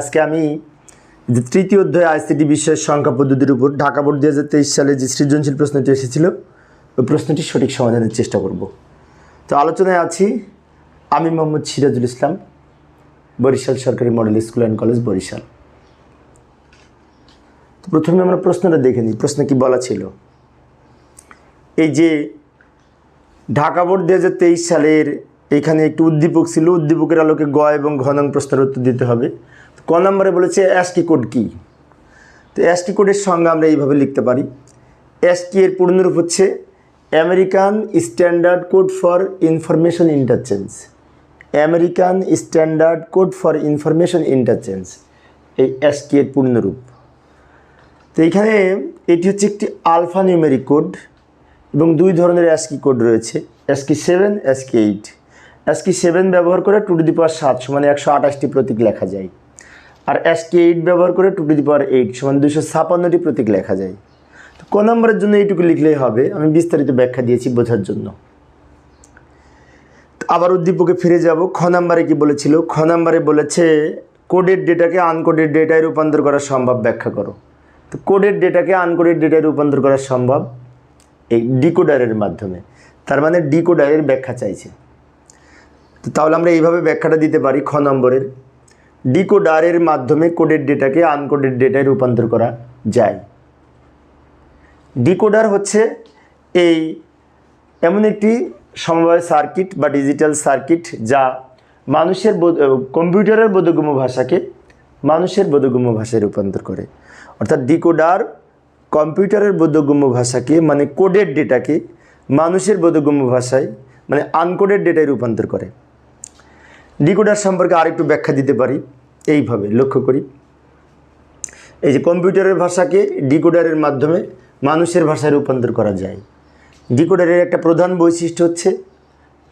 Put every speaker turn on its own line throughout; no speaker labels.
আজকে আমি যে তৃতীয় অধ্যায় আইসিটি বিশ্বের সংখ্যা পদ্ধতির উপর ঢাকা বোর্ড দু হাজার তেইশ সালে যে সৃজনশীল প্রশ্নটি এসেছিল, ওই প্রশ্নটির সঠিক সমাধানের চেষ্টা করব। তো আলোচনায় আছি আমি মোহাম্মদ সিরাজুল ইসলাম, বরিশাল সরকারি model school and college Barishal. তো প্রথমে আমরা প্রশ্নটা দেখে নিই, প্রশ্ন কি বলা ছিল? এই যে ঢাকা বোর্ড দু হাজার তেইশ সালের এখানে একটি উদ্দীপক ছিল, উদ্দীপকের আলোকে গ এবং ঘ নং প্রশ্নের উত্তর দিতে হবে। ক নম্বরে বলেছে অ্যাসকি কোড কী? তো অ্যাসকি কোডের সঙ্গে আমরা এইভাবে লিখতে পারি। অ্যাসকি এর পূর্ণরূপ হচ্ছে American standard code for information interchange American standard code for information interchange এই অ্যাসকি এর পূর্ণরূপ তো এখানে এটি হচ্ছে একটি আলফা নিউমেরিক কোড এবং দুই ধরনের অ্যাসকি কোড রয়েছে। ASCII seven ASCII eight ASCII seven ব্যবহার করে টু টু দি পাওয়ার সাত সমান একশো আঠাশটি প্রতীক লেখা যায়। আর অ্যাসকি এইট ব্যবহার করে two to the power eight সমান দুশো ছাপান্নটি প্রতীক লেখা যায়। তো ক নম্বরের জন্য এইটুকু লিখলেই হবে, আমি বিস্তারিত ব্যাখ্যা দিয়েছি বোঝার জন্য। আবার উদ্দীপকে ফিরে যাব, খ নাম্বারে কি বলেছিল? খ নাম্বারে বলেছে কোডের ডেটাকে আনকোডেড ডেটায় রূপান্তর করা সম্ভব, ব্যাখ্যা করো। তো কোডের ডেটাকে আনকোডেড ডেটায় রূপান্তর করা সম্ভব এই ডিকোডারের মাধ্যমে, তার মানে ডিকোডারের ব্যাখ্যা চাইছে। তো তাহলে আমরা এইভাবে ব্যাখ্যাটা দিতে পারি খ নম্বরের। ডিকোডারের মাধ্যমে কোডের ডেটাকে আনকোডেড ডেটায় রূপান্তর করা যায়। ডিকোডার হচ্ছে এই এমন একটি সমবায় সার্কিট বা ডিজিটাল সার্কিট যা মানুষের কম্পিউটারের বোধগম্য ভাষাকে মানুষের বোধগম্য ভাষায় রূপান্তর করে। অর্থাৎ ডিকোডার কম্পিউটারের বোধগম্য ভাষাকে মানে কোডেড ডেটাকে মানুষের বোধগম্য ভাষায় মানে আনকোডেড ডেটায় রূপান্তর করে। ডিকোডার সম্পর্কে আরেকটু ব্যাখ্যা দিতে পারি। এইভাবে লক্ষ্য করি। এই যে কম্পিউটারের ভাষাকে ডিকোডারের মাধ্যমে মানুষের ভাষায় রূপান্তর করা যায়। ডিকোডারের একটা প্রধান বৈশিষ্ট্য হচ্ছে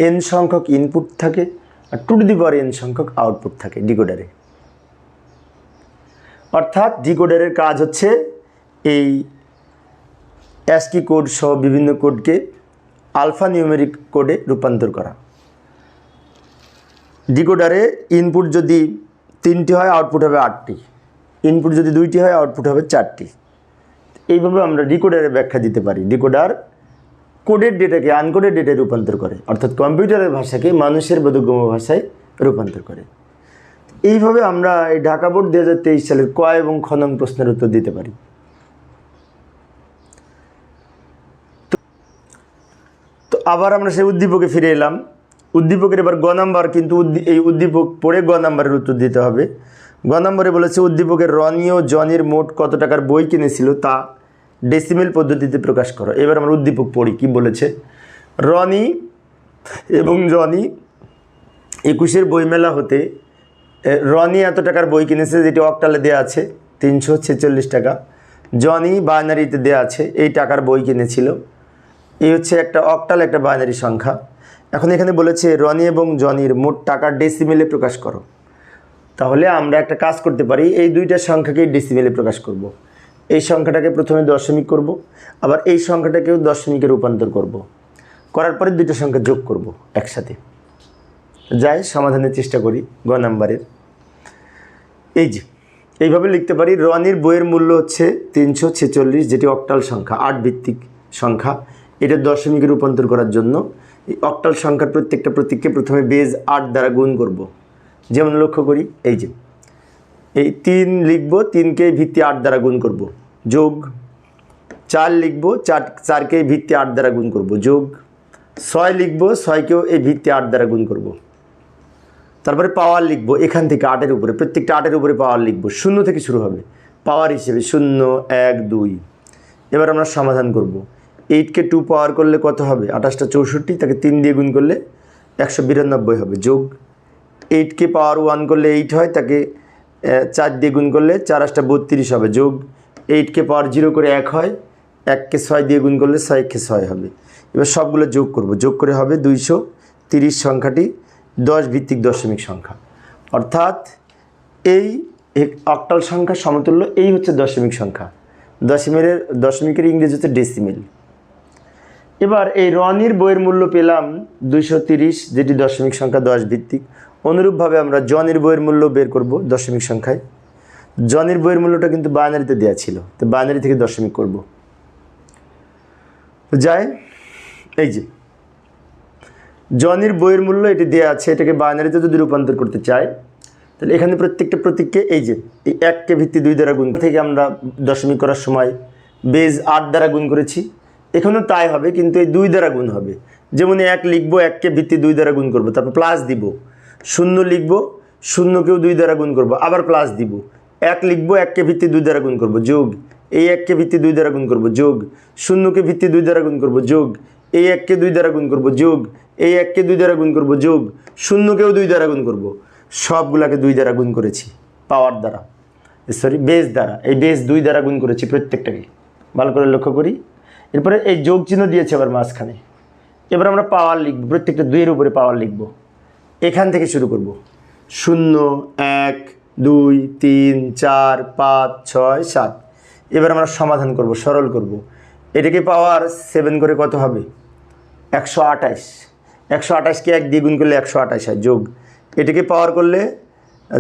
এন সংখ্যক ইনপুট থাকে আর two to the power N সংখ্যক আউটপুট থাকে ডিকোডারে। অর্থাৎ ডিকোডারের কাজ হচ্ছে এই অ্যাসকি কোড সহ বিভিন্ন কোডকে আলফা নিউমেরিক কোডে রূপান্তর করা। ডিকোডারে ইনপুট যদি তিনটি হয়, আউটপুট হবে আটটি। ইনপুট যদি দুইটি হয়, আউটপুট হবে চারটি। এইভাবে আমরা ডিকোডারের ব্যাখ্যা দিতে পারি। ডিকোডার কোডের ডেটাকে আনকোডেড ডেটায় রূপান্তর করে, অর্থাৎ কম্পিউটারের ভাষাকে মানুষের বোধগম্য ভাষায় রূপান্তর করে। এইভাবে আমরা এই ঢাকা বোর্ড দু হাজার তেইশ সালের ক এবং খনন প্রশ্নের উত্তর দিতে পারি। তো আবার আমরা সেই উদ্দীপকে ফিরে এলাম। উদ্দীপকের এবার গ নাম্বার, কিন্তু এই উদ্দীপক পড়ে গ নাম্বারের উত্তর দিতে হবে। গ নম্বরে বলেছে, উদ্দীপকের রনি ও জনির মোট কত টাকার বই কিনেছিল তা ডেসিমেল পদ্ধতিতে প্রকাশ করো। এবার আমরা উদ্দীপক পড়ি, কি বলেছে? রনি এবং জনি একুশের বইমেলা হতে রনি এত টাকার বই কিনেছে যেটি অকটালে দেওয়া আছে, তিনশো ছেচল্লিশ টাকা। জনি বাইনারিতে দেওয়া আছে, এই টাকার বই কিনেছিল। এই হচ্ছে একটা অকটাল একটা বাইনারি সংখ্যা। এখন এখানে বলেছে, রনি এবং জনির মোট টাকার ডেসিমেলে প্রকাশ করো তাহলে আমরা একটা কাজ করতে পারি, এই দুইটা সংখ্যাকেই ডেসিমেলে প্রকাশ করব। এই সংখ্যাটাকে প্রথমে দশমিক করব, আবার এই সংখ্যাটাকেও দশমিকে রূপান্তর করব। করার পরে দুইটা সংখ্যা যোগ করব একসাথে যাই, সমাধানের চেষ্টা করি গ নাম্বারের এই যে, এইভাবে লিখতে পারি, রনির বইয়ের মূল্য হচ্ছে তিনশো ছেচল্লিশ, যেটি অক্টাল সংখ্যা, আট ভিত্তিক সংখ্যা এটা দশমিকে রূপান্তর করার জন্য এই অক্টাল সংখ্যার প্রত্যেকটা প্রতীককে প্রথমে বেজ আট দ্বারা গুণ করব। যেমন লক্ষ্য করি, এই যে। এই তিন লিখব, তিনকে ভিত্তি আট দ্বারা গুণ করব। যোগ চার লিখব, চার, চারকে ভিত্তি আট দ্বারা গুণ করব। যোগ ছয় লিখব, ছয়কেও এই ভিত্তি আট দ্বারা গুণ করব। তারপরে পাওয়ার লিখব, এখান থেকে আটের উপরে, প্রত্যেকটা আটের উপরে পাওয়ার লিখব। শূন্য থেকে শুরু হবে। পাওয়ার হিসেবে শূন্য, এক, দুই। এবার আমরা সমাধান করব। এইটকে টু পাওয়ার করলে কত হবে? আঠাশটা চৌষট্টি, তাকে তিন দিয়ে গুণ করলে একশো বিরানব্বই হবে। যোগ এইটকে পাওয়ার ওয়ান করলে এইট হয়, তাকে চার দিয়ে গুণ করলে চার আটটা বত্রিশ হবে। যোগ এইটকে পাওয়ার জিরো করে এক হয়, এককে ছয় দিয়ে গুণ করলে ছয়কে ছয় হবে। এবার সবগুলো যোগ করব। যোগ করে হবে দুইশো তিরিশ সংখ্যাটি, দশ ভিত্তিক দশমিক সংখ্যা। অর্থাৎ এই অক্টাল সংখ্যা সমতুল্য এই হচ্ছে দশমিক সংখ্যা। দশমিকের দশমিকের ইংরেজি হচ্ছে ডেসিমেল এবার এই রনির বইয়ের মূল্য পেলাম দুইশো তিরিশ, যেটি দশমিক সংখ্যা দশ ভিত্তিক। অনুরূপভাবে আমরা জনের বইয়ের মূল্য বের করব দশমিক সংখ্যায়। জনের বইয়ের মূল্যটা কিন্তু বাইনারিতে দেওয়া ছিল, তো বাইনারি থেকে দশমিক করব। যাই, এই যে। জনের বইয়ের মূল্য এটি দেওয়া আছে, এটাকে বাইনারিতে যদি রূপান্তর করতে চাই, তাহলে এখানে প্রত্যেকটা প্রতীককে, এই যে, এই এককে ভিত্তি দুই দ্বারা গুণ থেকে আমরা দশমিক করার সময় বেজ আট দ্বারা গুণ করেছি। এখানেও তাই হবে কিন্তু এই দুই দ্বারা গুণ হবে যেমন এক লিখব এককে ভিত্তি দুই দ্বারা গুণ করব তারপর প্লাস দিব শূন্য লিখব শূন্যকেও দুই দ্বারা গুণ করব আবার প্লাস দিব এক লিখব এককে ভিত্তি দুই দ্বারা গুণ করব যোগ এই এককে ভিত্তি দুই দ্বারা গুণ করব যোগ শূন্যকে ভিত্তি দুই দ্বারা গুণ করব যোগ এই এককে দুই দ্বারা গুণ করব যোগ এই এককে দুই দ্বারা গুণ করব যোগ শূন্যকেও দুই দ্বারা গুণ করব সবগুলাকে দুই দ্বারা গুণ করেছি পাওয়ার দ্বারা সরি বেস দ্বারা এই বেস দুই দ্বারা গুণ করেছি প্রত্যেকটাকে ভালো করে লক্ষ্য করি এরপরে এই যোগ চিহ্ন দিয়েছে আবার মাঝখানে। এবার আমরা পাওয়ার লিখব, প্রত্যেকটা দুইয়ের উপরে পাওয়ার লিখব। এখান থেকে শুরু করব। শূন্য, এক, দুই, তিন, চার, পাঁচ, ছয়, সাত। এবার আমরা সমাধান করব, সরল করব। এটাকে পাওয়ার সেভেন করে কত হবে? একশো আঠাশ। একশো আঠাশকে এক দিয়ে গুণ করলে একশো আঠাশ হয়, যোগ। এটাকে পাওয়ার করলে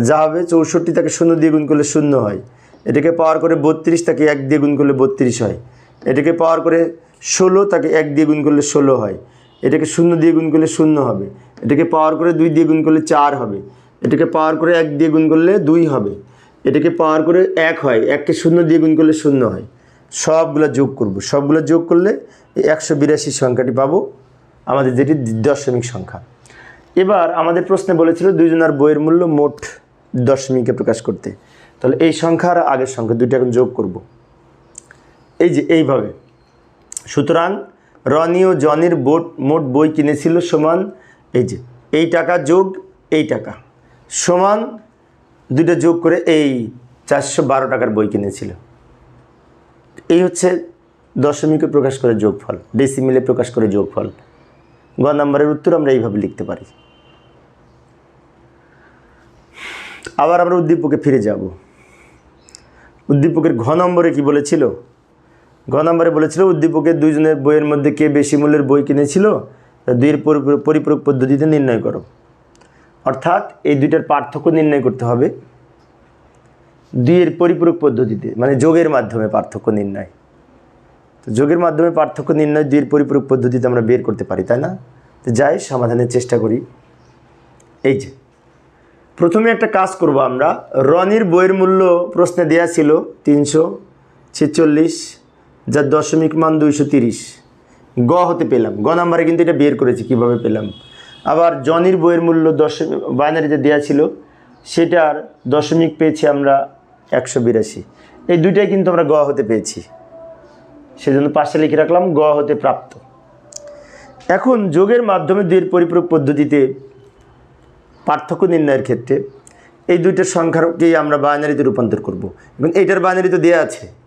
যা হবে চৌষট্টি, তাকে শূন্য দিয়ে গুণ করলে শূন্য হয়। এটাকে পাওয়ার করে বত্রিশ, তাকে এক দিয়ে গুণ করলে বত্রিশ হয়। এটাকে পাওয়ার করে ষোলো, তাকে এক দিয়ে গুণ করলে ষোলো হয়। এটাকে শূন্য দিয়ে গুণ করলে শূন্য হবে। এটাকে পাওয়ার করে দুই দিয়ে গুণ করলে চার হবে। এটাকে পাওয়ার করে এক দিয়ে গুণ করলে দুই হবে। এটাকে পাওয়ার করে এক হয়। এককে শূন্য দিয়ে গুণ করলে শূন্য হয়। সবগুলো যোগ করব। সবগুলো যোগ করলে এই একশো বিরাশি সংখ্যাটি পাবো। আমাদের যেটি দশমিক সংখ্যা। এবার আমাদের প্রশ্নে বলেছিল দুইজনের বইয়ের মূল্য মোট দশমিকে প্রকাশ করতে। তাহলে এই সংখ্যা আর আগের সংখ্যা দুইটা এখন যোগ করব। এই যে, এইভাবে। সুতরাং রনি ও জনির বোট, মোট বই কিনেছিল সমান, এই যে, এই টাকা যোগ এই টাকা। সমান দুইটা যোগ করে এই চারশো বারো টাকার বই কিনেছিল। এই হচ্ছে দশমিকে প্রকাশ করে যোগফল ডেসিমিলে প্রকাশ করে যোগফল। গ নম্বরের উত্তর আমরা এইভাবে লিখতে পারি। আবার আমরা উদ্দীপকে ফিরে যাব। উদ্দীপকের ঘ নম্বরে কি বলেছিল? ঘ নম্বরে বলেছিল উদ্দীপকের দুইজনের বইয়ের মধ্যে কে বেশি মূল্যের বই কিনেছিল, তা দুইয়ের পরি- পরিপূরক পদ্ধতিতে নির্ণয় করো। অর্থাৎ এই দুইটার পার্থক্য নির্ণয় করতে হবে। দুইয়ের পরিপূরক পদ্ধতিতে মানে যোগের মাধ্যমে পার্থক্য নির্ণয়। তো যোগের মাধ্যমে পার্থক্য নির্ণয় দুইয়ের পরিপূরক পদ্ধতিতে আমরা বের করতে পারি, তাই না? তো যাই, সমাধানের চেষ্টা করি। এই যে, প্রথমে একটা কাজ করব আমরা। রনির বইয়ের মূল্য প্রশ্নে দেওয়া ছিল তিনশো ছেচল্লিশ। যার দশমিক মান দুইশো তিরিশ। গ হতে পেলাম। গ নাম্বারে কিন্তু এটা বের করেছি, কীভাবে পেলাম? আবার জনির বইয়ের মূল্য দশমিক বাইনারিতে দেওয়া ছিল, সেটার দশমিক পেয়েছি আমরা একশো বিরাশি। এই দুইটাই কিন্তু আমরা গ হতে পেয়েছি। সেজন্য পাশে লিখে রাখলাম, গ হতে প্রাপ্ত। এখন যোগের মাধ্যমে দুইয়ের পরিপূরক পদ্ধতিতে পার্থক্য নির্ণয়ের ক্ষেত্রে এই দুইটার সংখ্যাকেই আমরা বাইনারিতে রূপান্তর করব। এবং এইটার বাইনারি তো দেওয়া আছে।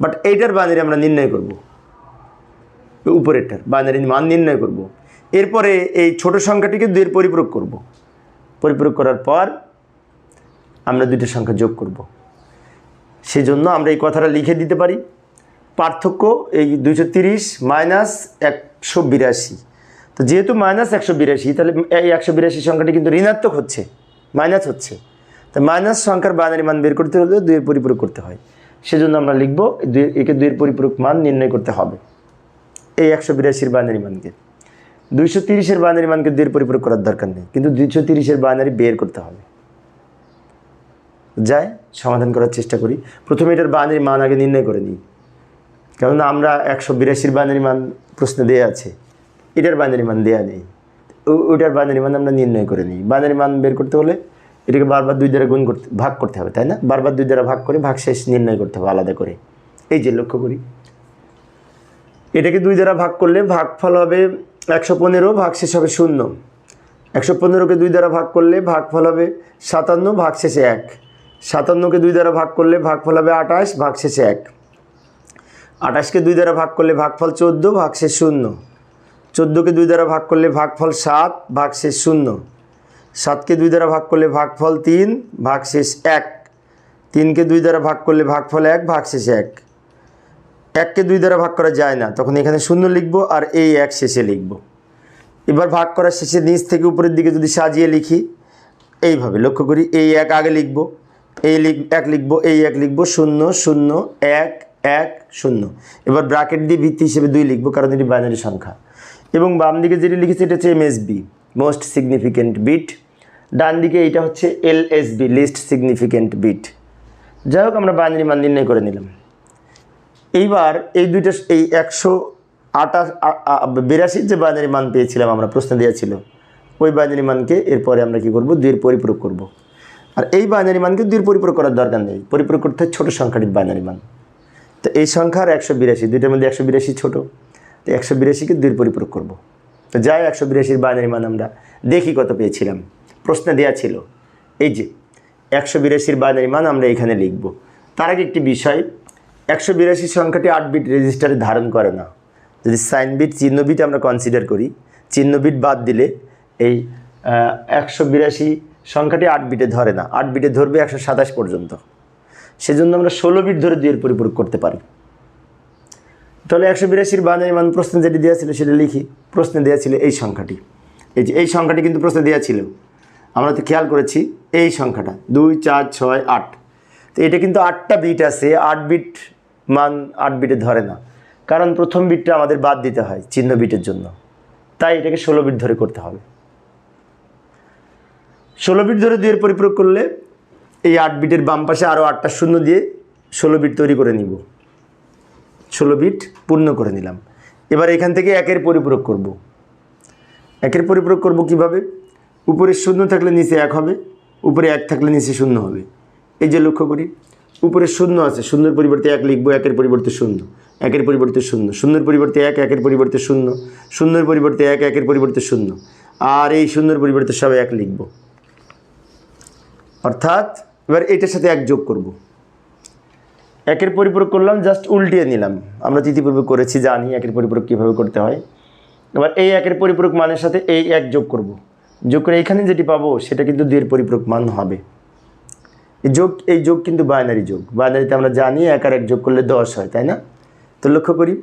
বাট এইটার বাইনারি আমরা নির্ণয় করব। উপরেরটার বাইনারি মান নির্ণয় করব। এরপরে এই ছোট সংখ্যাটিকে দুইয়ের পরিপূরক করব। পরিপূরক করার পর আমরা দুইটা সংখ্যা যোগ করব। সেই জন্য আমরা এই কথাটা লিখে দিতে পারি। পার্থক্য এই দুইশো তিরিশ মাইনাস একশো বিরাশি। তো যেহেতু মাইনাস একশো বিরাশি, তাহলে এই একশো বিরাশি সংখ্যাটি কিন্তু ঋণাত্মক হচ্ছে, মাইনাস হচ্ছে। তো মাইনাস সংখ্যার বাইনারি মান বের করতে হলে দুইয়ের পরিপূরক করতে হয়। সেজন্য আমরা লিখব দুই, একে দুইয়ের পরিপূরক মান নির্ণয় করতে হবে। এই একশো বিরাশির বাইনারি মানকে। দুইশো তিরিশের বাইনারি মানকে দুইয়ের পরিপূরক করার দরকার নেই, কিন্তু দুইশো তিরিশের বাইনারি বের করতে হবে। যাই, সমাধান করার চেষ্টা করি। প্রথমে এটার বাইনারি মান আগে নির্ণয় করে নিই। কেননা আমরা একশো বিরাশির বাইনারি মান প্রশ্নে দেওয়া আছে, এটার বাইনারি মান দেওয়া নেই। ও- ওইটার বাইনারি মান আমরা নির্ণয় করে নিই। বাইনারি মান বের করতে হলে এটাকে বারবার দুই দ্বারা গুণ করতে, ভাগ করতে হবে, তাই না? বারবার দুই দ্বারা ভাগ করে ভাগ শেষ নির্ণয় করতে হবে আলাদা করে। এই যে লক্ষ্য করি। এটাকে দুই দ্বারা ভাগ করলে ভাগফল হবে একশো পনেরো, ভাগ শেষ হবে শূন্য। একশো পনেরোকে দুই দ্বারা ভাগ করলে ভাগফল হবে সাতান্ন, ভাগ শেষে এক। সাতান্নকে দুই দ্বারা ভাগ করলে ভাগফল হবে আঠাশ, ভাগ শেষে এক। আঠাশকে দুই দ্বারা ভাগ করলে ভাগফল চোদ্দ ভাগশেষ শূন্য। চোদ্দোকে দুই দ্বারা ভাগ করলে ভাগফল সাত ভাগশেষ শূন্য। সাতকে দুই দ্বারা ভাগ করলে ভাগফল তিন, ভাগশেষ এক। তিনকে দুই দ্বারা ভাগ করলে ভাগফল এক, ভাগশেষ এক। এককে দুই দ্বারা ভাগ করা যায় না, তখন এখানে শূন্য লিখব আর এই এক শেষে লিখব। এবার ভাগ করার শেষে নিচ থেকে উপরের দিকে যদি সাজিয়ে লিখি, এইভাবে লক্ষ্য করি, এই এক আগে লিখব, এই লিখ, এক লিখব, এই এক লিখব, শূন্য শূন্য, এক এক, শূন্য। এবার ব্রাকেট দিয়ে ভিত্তি হিসেবে দুই লিখব, কারণ এটি বাইনারি সংখ্যা। এবং বাম দিকে যেটি লিখেছি, এটা হচ্ছে এমএসবি, মোস্ট সিগনিফিকেন্ট বিট। ডান দিকে এটা হচ্ছে এলএসবি, লিস্ট সিগনিফিকেন্ট বিট। যাই হোক, আমরা বাইনারি মান নির্ণয় করে নিলাম। এইবার এই দুইটা, এই একশো আটাশ বিরাশির যে বাইনারি মান পেয়েছিলাম আমরা, প্রশ্ন দেওয়া ছিল, ওই বাইনারি মানকে এরপরে আমরা কি করব? দুইয়ের পরিপূরক করব। আর এই বাইনারি মানকে দুইয়ের পরিপূরক করার দরকার নেই। পরিপূরক করতে হয় ছোটো সংখ্যাটির বাইনারি মান। তো এই সংখ্যা আর একশো বিরাশি, দুইটার মধ্যে একশো বিরাশি ছোটো। তো একশো বিরাশিকে দুইয়ের পরিপূরক করব। তো যাই একশো বিরাশির বাইনারি মান আমরা দেখি কত পেয়েছিলাম। প্রশ্নে দেয়া ছিল। এই যে, একশো বিরাশির বাইনারি মান আমরা এখানে লিখব। তার আগে একটি বিষয়, একশো বিরাশি সংখ্যাটি আট বিট রেজিস্টারে ধারণ করে না। যদি সাইন বিট, চিহ্ন বিট আমরা কনসিডার করি, চিহ্ন বিট বাদ দিলে এই একশো বিরাশি সংখ্যাটি আট বিটে ধরে না। আট বিটে ধরবে একশো সাতাশ পর্যন্ত। সেজন্য আমরা ষোলো বিট ধরে দুইয়ের পরিপূরক করতে পারি। তাহলে একশো বিরাশির বানানি মান প্রশ্নে যেটি দেওয়া ছিল সেটা লিখি। প্রশ্নে দেওয়া ছিল এই সংখ্যাটি। এই যে, এই সংখ্যাটি কিন্তু প্রশ্নে দেওয়া ছিল। আমরা তো খেয়াল করেছি এই সংখ্যাটা, দুই, চার, ছয়, আট। তো এটা কিন্তু আটটা বিট আছে, আট বিট মান আট বিটে ধরে না। কারণ প্রথম বিটটা আমাদের বাদ দিতে হয় চিহ্ন বিটের জন্য। তাই এটাকে ষোলো বিট ধরে করতে হবে। ষোলো বিট ধরে দুইয়ের পরিপূরক করলে এই আট বিটের বাম পাশে আরও আটটা শূন্য দিয়ে ষোলো বিট তৈরি করে নিব। ষোলো বিট পূর্ণ করে নিলাম। এবার এখান থেকে একের পরিপূরক করব। একের পরিপূরক করব কীভাবে? উপরে শূন্য থাকলে নিচে এক হবে, উপরে এক থাকলে নিচে শূন্য হবে। এই যে লক্ষ্য করি, উপরে শূন্য আছে, শূন্যের পরিবর্তে এক লিখব, একের পরিবর্তে শূন্য, একের পরিবর্তে শূন্য, শূন্যের পরিবর্তে এক, একের পরিবর্তে শূন্য, শূন্যের পরিবর্তে এক, একের পরিবর্তে শূন্য, আর এই শূন্যের পরিবর্তে সব এক লিখব। অর্থাৎ, এবার এটার সাথে এক যোগ করব। একের পরিপূরক করলাম, জাস্ট উল্টিয়ে নিলাম। আমরা তৃতীয়পূর্বে করেছি, জানি একের পরিপূরক কীভাবে করতে হয়। এবার এই একের পরিপূরক মানের সাথে এই এক যোগ করব। যোগ করে এখানে যেটি পাবো, সেটা কিন্তু দুইয়ের পরিপূরক মান হবে। এই যোগ এই যোগ কিন্তু বাইনারি যোগ। বাইনারিতে আমরা জানি এক আর এক যোগ করলে দশ হয়, তাই না? তো লক্ষ্য করি।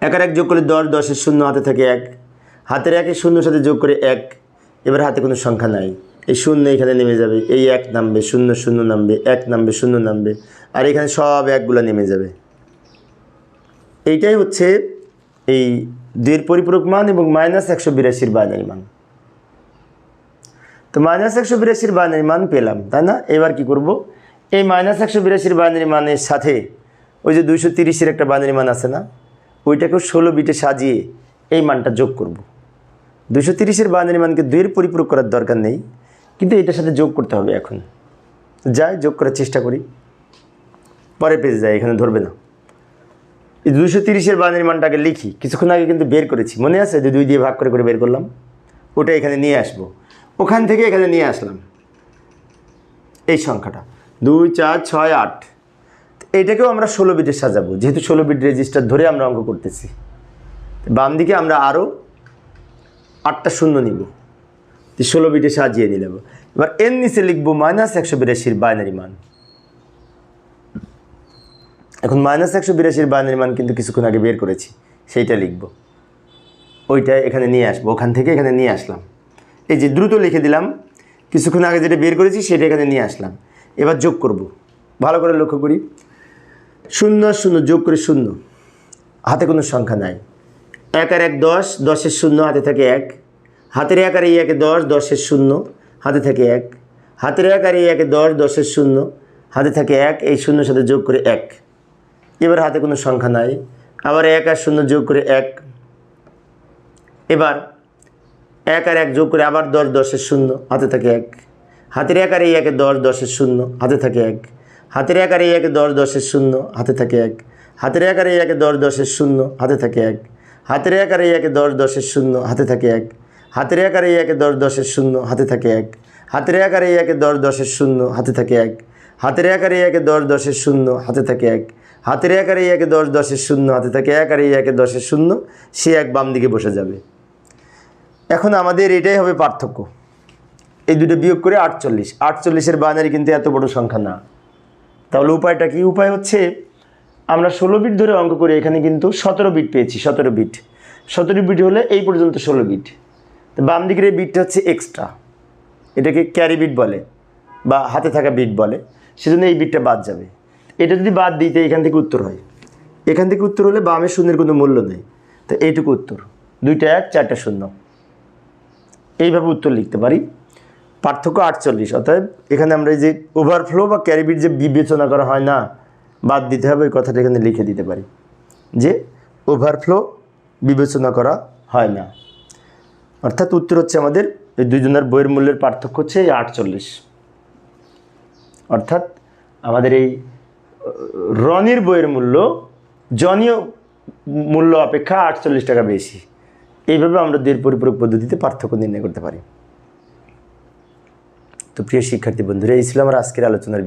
এক আর এক যোগ করলে দশ, দশের শূন্য হাতে থাকে এক। হাতের একের শূন্যর সাথে যোগ করে এক। এবার হাতে কোনো সংখ্যা নাই। এই শূন্য এখানে নেমে যাবে, এই এক নামবে, শূন্য শূন্য নামবে, এক নামবে, শূন্য নামবে, আর এখানে সব একগুলো নেমে যাবে। এইটাই হচ্ছে এই দুইয়ের পরিপূরক মান এবং মাইনাস একশো বিরাশির বাইনারি মান। তো মাইনাস একশো বিরাশির বাইনারি মান পেলাম, তাই না? এবার কি করব? এই মাইনাস একশো বিরাশির বাইনারি মানের সাথে ওই যে দুইশো তিরিশের একটা বাইনারি মান আছে না ওইটাকেও ষোলো বিটে সাজিয়ে এই মানটা যোগ করব। দুশো তিরিশের বাইনারি মানকে দুইয়ের পরিপূরক করার দরকার নেই, কিন্তু এটার সাথে যোগ করতে হবে এখন। যাই, যোগ করার চেষ্টা করি। পরে পেজে যাই, এখানে ধরবে না। এই দুশো তিরিশের বাইনারি মানটাকে লিখি। কিছুক্ষণ আগে কিন্তু বের করেছি। মনে আছে যে দুই দিয়ে ভাগ করে করে বের করলাম? ওটা এখানে নিয়ে আসব। ওখান থেকে এখানে নিয়ে আসলাম। এই সংখ্যাটা। দুই, চার, ছয়, আট। এটাকেও আমরা ষোলো বিটে সাজাবো। যেহেতু ষোলো বিট রেজিস্টার ধরে আমরা অঙ্ক করতেছি। বাম দিকে আমরা আরও আটটা শূন্য নিব। ষোলো বিটে সাজিয়ে নিলাম। এবার এর নিচে লিখব মাইনাস একশো বিরাশির বাইনারি মান। এখন মাইনাস একশো বিরাশির বাইনারি মান কিন্তু কিছুক্ষণ আগে বের করেছি, সেইটা লিখব। ওইটা এখানে নিয়ে আসব, ওখান থেকে এখানে নিয়ে আসলাম। এই যে দ্রুত লিখে দিলাম, কিছুক্ষণ আগে যেটা বের করেছি সেটা এখানে নিয়ে আসলাম। এবার যোগ করব। ভালো করে লক্ষ্য করি। শূন্য শূন্য, যোগ করে শূন্য। হাতে কোনো সংখ্যা নাই। এক আর এক দশ, দশের শূন্য, হাতে থাকে এক। হাতের এক আর এই একে দশ, দশের শূন্য, হাতে থাকে এক। হাতের এক আর এই একে দশ, দশের শূন্য, হাতে থাকে এক। এই শূন্যর সাথে যোগ করে এক। এবার হাতে কোনো সংখ্যা নাই। আবার এক আর শূন্য যোগ করে এক। এবার এক আর এক যোগ করে আবার দশ, দশের শূন্য, হাতে থাকে এক। হাতের এক আর এই একে দশ, দশের শূন্য, হাতে থাকে এক। হাতের এক আর এই একে দশ, দশের শূন্য, হাতে থাকে এক। হাতের এক আর এই একে দশ, দশের শূন্য, হাতে থাকে এক। হাতের এক আর এই একে দশ, দশের শূন্য, হাতে থাকে এক। হাতের এক আর এই একে দশ, দশের শূন্য, হাতে থাকে এক। হাতের এক আর এই একে দশ, দশের শূন্য, হাতে থাকে এক। হাতের এক আর এই একে দশ, দশের শূন্য, হাতে থাকে এক। হাতের এক আর এই একে দশ, দশের শূন্য, হাতে থাকে এক আর এই একে দশের শূন্য, সে এক বাম দিকে বসে যাবে। এখন আমাদের এটাই হবে পার্থক্য। এই দুটো বিয়োগ করে আটচল্লিশ। আটচল্লিশের বাইনারি কিন্তু এত বড় সংখ্যা না। তাহলে উপায়টা কি? উপায় হচ্ছে আমরা ষোলো বিট ধরে অঙ্ক করে এখানে কিন্তু সতেরো বিট পেয়েছি, সতেরো বিট সতেরো বিট হলে এই পর্যন্ত ষোলো বিট তো বাম দিকের এই বিটটা হচ্ছে এক্সট্রা এটাকে ক্যারি বিট বলে বা হাতে থাকা বিট বলে। সেজন্য এই বিটটা বাদ যাবে। এটা যদি বাদ দিতে এখান থেকে উত্তর হয়। এখান থেকে উত্তর হলে বামের শূন্যের কোনো মূল্য নেই। তো এইটুকু উত্তর। দুইটা এক, চারটা শূন্য। এইভাবে উত্তর লিখতে পারি। পার্থক্য আটচল্লিশ। অতএব এখানে আমরা এই যে ওভারফ্লো বা ক্যারিবিট যে বিবেচনা করা হয় না, বাদ দিতে হবে ওই কথাটা এখানে লিখে দিতে পারি। যে ওভারফ্লো বিবেচনা করা হয় না। অর্থাৎ উত্তর হচ্ছে আমাদের এই দুজনের বইয়ের মূল্যের পার্থক্য হচ্ছে এই আটচল্লিশ। অর্থাৎ আমাদের এই রনির বইয়ের মূল্য, জনীয় মূল্য অপেক্ষা আটচল্লিশ টাকা বেশি। এইভাবে আমরা দের পরিপূরক পদ্ধতিতে পার্থক্য নির্ণয় করতে পারি। তো প্রিয় শিক্ষার্থী বন্ধুরা, এই ছিল আমার আজকের আলোচনার